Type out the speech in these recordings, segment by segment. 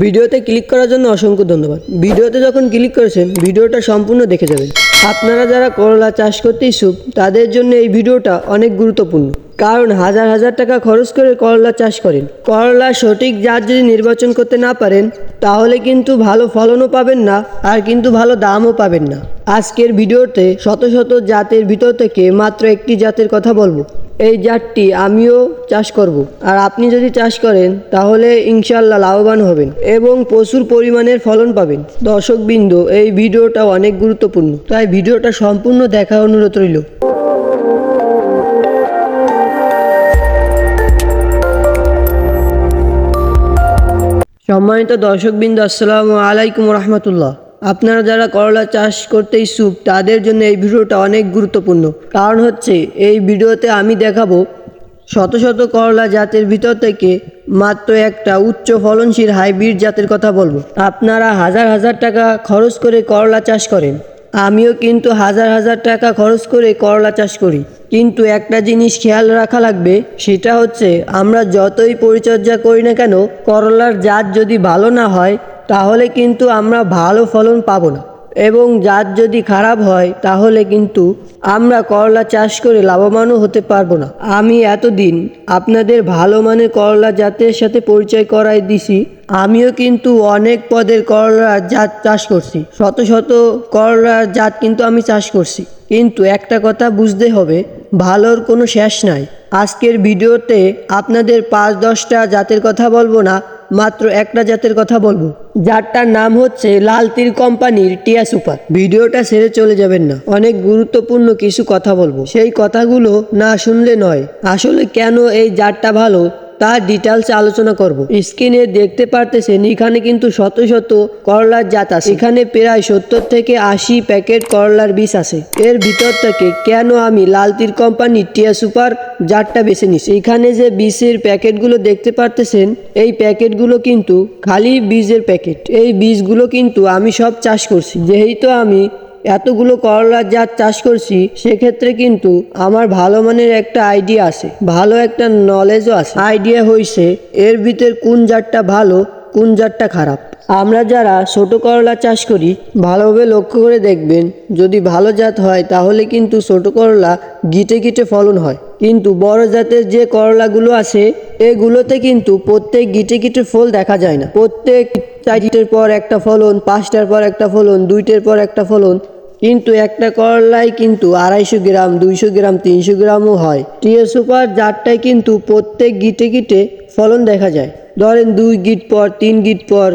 ভিডিওতে ক্লিক করার জন্য অসংখ্য ধন্যবাদ। ভিডিওতে যখন ক্লিক করেছেন, ভিডিওটা সম্পূর্ণ দেখে যাবেন। আপনারা যারা করলা চাষ করতে ইচ্ছুক, তাদের জন্য এই ভিডিওটা অনেক গুরুত্বপূর্ণ। কারণ হাজার হাজার টাকা খরচ করে করলা চাষ করেন। করলা সঠিক জাত যদি নির্বাচন করতে না পারেন, তাহলে কিন্তু ভালো ফলনও পাবেন না, আর কিন্তু ভালো দামও পাবেন না। আজকের ভিডিওতে শত শত জাতের ভিতর থেকে মাত্র একটি জাতের কথা বলব। এই জাতটি আমিও চাষ করব। আর আপনি যদি চাষ করেন, তাহলে ইনশাল্লাহ লাভবান হবেন এবং প্রচুর পরিমাণের ফলন পাবেন। দর্শকবৃন্দ, এই ভিডিওটা অনেক গুরুত্বপূর্ণ। তাই ভিডিওটা সম্পূর্ণ দেখা অনুরোধ রইল। সম্মানিত দর্শকবৃন্দ, আসসালামু আলাইকুম রহমতুল্লাহ। আপনারা যারা করলা চাষ করতে ইচ্ছুক, তাদের জন্য এই ভিডিওটা অনেক গুরুত্বপূর্ণ। কারণ হচ্ছে, এই ভিডিওতে আমি দেখাবো শত শত করলা জাতের ভিতর থেকে মাত্র একটা উচ্চ ফলনশীল হাইব্রিড জাতের কথা বলব। আপনারা হাজার হাজার টাকা খরচ করে করলা চাষ করেন। আমিও কিন্তু হাজার হাজার টাকা খরচ করে করলা চাষ করি। কিন্তু একটা জিনিস খেয়াল রাখা লাগবে, সেটা হচ্ছে আমরা যতই পরিচর্যা করি না কেন, করলার জাত যদি ভালো না হয় তাহলে কিন্তু আমরা ভালো ফলন পাবো না। এবং জাত যদি খারাপ হয়, তাহলে কিন্তু আমরা করলা চাষ করে লাভবানও হতে পারব না। আমি এতদিন আপনাদের ভালো মানের করলা জাতের সাথে পরিচয় করাই দিছি। আমিও কিন্তু অনেক পদের করলার জাত চাষ করছি। শত শত করলার জাত কিন্তু আমি চাষ করছি। কিন্তু একটা কথা বুঝতে হবে, ভালোর কোনো শেষ নাই। আজকের ভিডিওতে আপনাদের পাঁচ দশটা জাতের কথা বলব না। মাত্র একটা জাতের কথা বলব। যারটার নাম হচ্ছে লাল তীর কোম্পানির টিয়া সুপার। ভিডিওটা সেরে চলে যাবেন না। অনেক গুরুত্বপূর্ণ কিছু কথা বলব। সেই কথাগুলো না শুনলে নয়। আসলে কেন এই জারটা ভালো? তার ডিটেলস আলোচনা করব। স্ক্রিনে দেখতে পারতেছেন, এখানে কিন্তু শত শত করলার জাত আছে। এখানে প্রায় সত্তর থেকে আশি প্যাকেট করলার বীজ আছে। এর ভিতর থেকে কেন আমি লাল তীর কোম্পানির টিয়া সুপার জাতটা বেছে নিছি? এখানে যে বীজের প্যাকেটগুলো দেখতে পারতেছেন, এই প্যাকেটগুলো কিন্তু খালি বীজের প্যাকেট এই বীজগুলো কিন্তু আমি সব চাষ করছি। যেহেতু আমি এতগুলো করলার জাত চাষ করছি, সেক্ষেত্রে কিন্তু আমার ভালো মানের একটা আইডিয়া আছে, ভালো একটা নলেজও আছে। আইডিয়া হইছে, এর ভিতর কোন জাতটা ভালো, কোন জাতটা খারাপ। আমরা যারা ছোট করলা চাষ করি, ভালোভাবে লক্ষ্য করে দেখবেন, যদি ভালো জাত হয়, তাহলে কিন্তু ছোট করলা গিটে গিটে ফলন হয়। কিন্তু বড় জাতের যে করলাগুলো আছে, এগুলোতে কিন্তু প্রত্যেক গিটে গিটে ফল দেখা যায় না। প্রত্যেক চারটের পর একটা ফলন, পাঁচটার পর একটা ফলন, দুইটের পর একটা ফলন কিন্তু একটা করলাই কিন্তু আড়াইশো গ্রাম, দুইশো গ্রাম, তিনশো গ্রামও হয়। টিএ সুপার জারটায় কিন্তু প্রত্যেক গিটে গিটে ফলন দেখা যায়। ধরেন দুই গিট পর, তিন গিট পর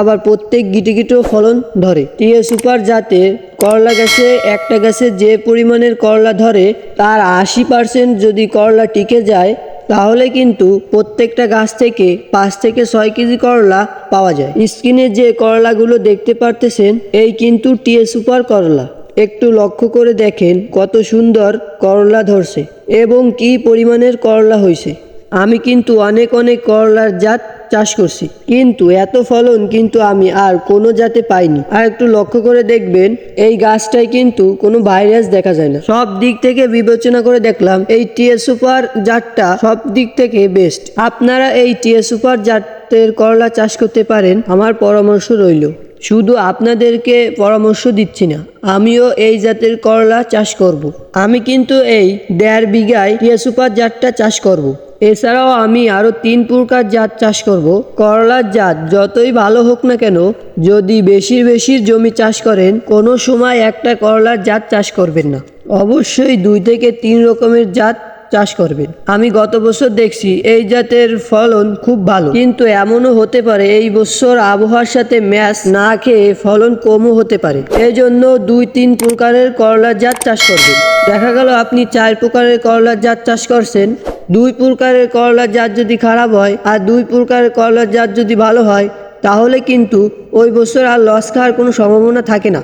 আবার প্রত্যেক গিটে গিটেও ফলন ধরে। টিএ সুপার জাতের করলা গাছে একটা গাছে যে পরিমাণের করলা ধরে, তার আশি পার্সেন্ট যদি করলা টিকে যায় তাহলে কিন্তু প্রত্যেকটা গাছ থেকে পাঁচ থেকে ছয় কেজি করলা পাওয়া যায়। স্ক্রিনে যে করলাগুলো দেখতে পারতেছেন, এই কিন্তু টিএ সুপার করলা। একটু লক্ষ্য করে দেখেন কত সুন্দর করলা ধরছে এবং কি পরিমাণের করলা হয়েছে আমি কিন্তু অনেক অনেক করলার জাত চাষ করছি। কিন্তু এত ফলন কিন্তু আমি আর কোনো জাতে পাইনি। আর একটু লক্ষ্য করে দেখবেন, এই গাছটায় কিন্তু কোনো ভাইরাস দেখা যায় না। সব দিক থেকে বিবেচনা করে দেখলাম, এই টিএ সুপার জাতটা সব দিক থেকে বেস্ট আপনারা এই টিএ সুপার জাতের করলা চাষ করতে পারেন, আমার পরামর্শ রইল। শুধু আপনাদেরকে পরামর্শ দিচ্ছি না, আমিও এই জাতের করলা চাষ করব। আমি কিন্তু এই দেড় বিঘায় টিয়া সুপার জাতটা চাষ করব। এছাড়াও আমি আরও তিন প্রকার জাত চাষ করব। করলার জাত যতই ভালো হোক না কেন, যদি বেশির বেশির জমি চাষ করেন, কোনো সময় একটা করলার জাত চাষ করবেন না। অবশ্যই দুই থেকে তিন রকমের জাত চাষ করবেন। আমি গত বছর দেখছি এই জাতের ফলন খুব ভালো। কিন্তু এমনও হতে পারে এই বছর আবহাওয়ার সাথে ম্যাচ না খেয়ে ফলন কমও হতে পারে। এই জন্য দুই তিন প্রকারের করলার জাত চাষ করবেন। দেখা গেল আপনি চার প্রকারের করলার জাত চাষ করছেন। দুই প্রকারের করলার জাত যদি খারাপ হয় আর দুই প্রকারের করলার জাত যদি ভালো হয়, তাহলে কিন্তু ওই বছর আর লস খাওয়ার কোনো সম্ভাবনা থাকে না।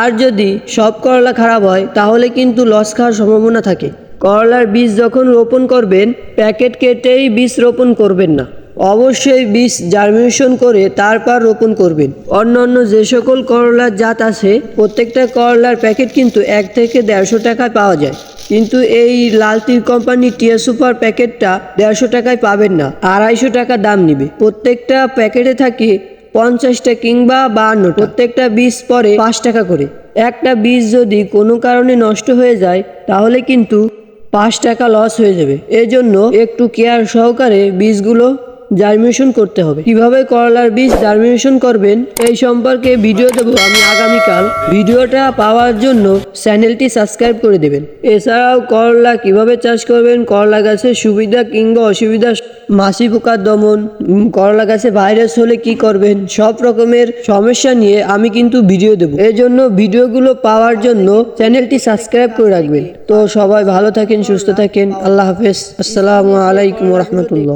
আর যদি সব করলা খারাপ হয়, তাহলে কিন্তু লস খাওয়ার সম্ভাবনা থাকে। করলার বীজ যখন রোপণ করবেন, প্যাকেট কেটেই বীজ রোপণ করবেন না। অবশ্যই বীজ জার্মিনেশন করে তারপর রোপণ করবেন। অন্য অন্য যে সকল করলার জাত আছে, প্রত্যেকটা করলার প্যাকেট কিন্তু এক থেকে দেড়শো টাকায় পাওয়া যায়। কিন্তু এই লালতির কোম্পানি টিয়া সুপার প্যাকেটটা দেড়শো টাকায় পাবেন না, আড়াইশো টাকা দাম নিবে। প্রত্যেকটা প্যাকেটে থাকে পঞ্চাশটা কিংবা বাহান্ন প্রত্যেকটা বীজ পরে পাঁচ টাকা করে। একটা বীজ যদি কোনো কারণে নষ্ট হয়ে যায়, তাহলে কিন্তু পাঁচ টাকা লস হয়ে যাবে। এজন্য একটু কেয়ার সহকারে বীজগুলো জার্মিনেশন করতে হবে। কীভাবে করলার বীজ জার্মিনেশন করবেন, এই সম্পর্কে ভিডিও দেবো আমি আগামীকাল। ভিডিওটা পাওয়ার জন্য চ্যানেলটি সাবস্ক্রাইব করে দেবেন। এছাড়াও করলা কীভাবে চাষ করবেন, করলা গাছের সুবিধা কিংবা অসুবিধা, মাসি পোকার দমন করলা গাছে ভাইরাস হলে কি করবেন, সব রকমের সমস্যা নিয়ে আমি কিন্তু ভিডিও দেবো। এই জন্য ভিডিওগুলো পাওয়ার জন্য চ্যানেলটি সাবস্ক্রাইব করে রাখবেন। তো সবাই ভালো থাকেন, সুস্থ থাকেন, আল্লাহ হাফেজ। আসসালামু আলাইকুম রহমতুল্লাহ।